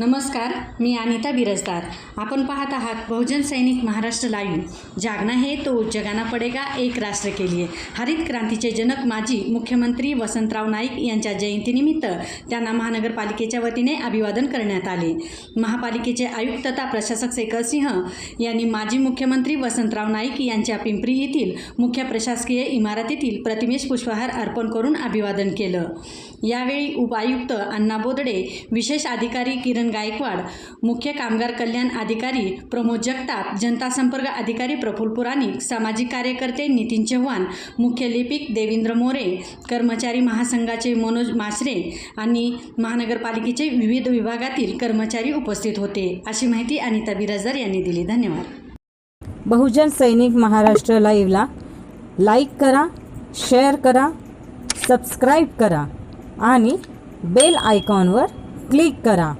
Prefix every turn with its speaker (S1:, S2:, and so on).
S1: नमस्कार मी अनिता बिरजदार आपण पाहत आहात बहुजन सैनिक महाराष्ट्र लाईव्ह. जागना हे तो जगाना पडेगा एक राष्ट्र के लिए. हरित क्रांतीचे जनक माजी मुख्यमंत्री वसंतराव नाईक यांच्या जयंतीनिमित्त त्यांना महानगरपालिकेच्या वतीने अभिवादन करण्यात आले. महापालिकेचे आयुक्त तथा प्रशासक शेखर सिंह यांनी माजी मुख्यमंत्री वसंतराव नाईक यांच्या पिंपरी येथील मुख्य प्रशासकीय इमारतीतील प्रतिमेश पुष्पहार अर्पण करून अभिवादन केलं. यावेळी उपायुक्त अण्णा बोदडे विशेष अधिकारी किरण किरण गायकवाड मुख्य कामगार कल्याण अधिकारी प्रमोद जगताप जनता संपर्क अधिकारी प्रफुल्ल पुराणिक सामाजिक कार्यकर्ते नितीन चव्हाण मुख्य लिपिक देवेंद्र मोरे कर्मचारी महासंघाचे मनोज मासरे आणि महानगरपालिकेचे विविध विभागातील कर्मचारी उपस्थित होते. अशी माहिती अनिता बिराजदार यांनी दिली. धन्यवाद.
S2: बहुजन सैनिक महाराष्ट्र लाईव्हला लाईक करा शेअर करा सबस्क्राईब करा आणि बेल आयकॉनवर क्लिक करा.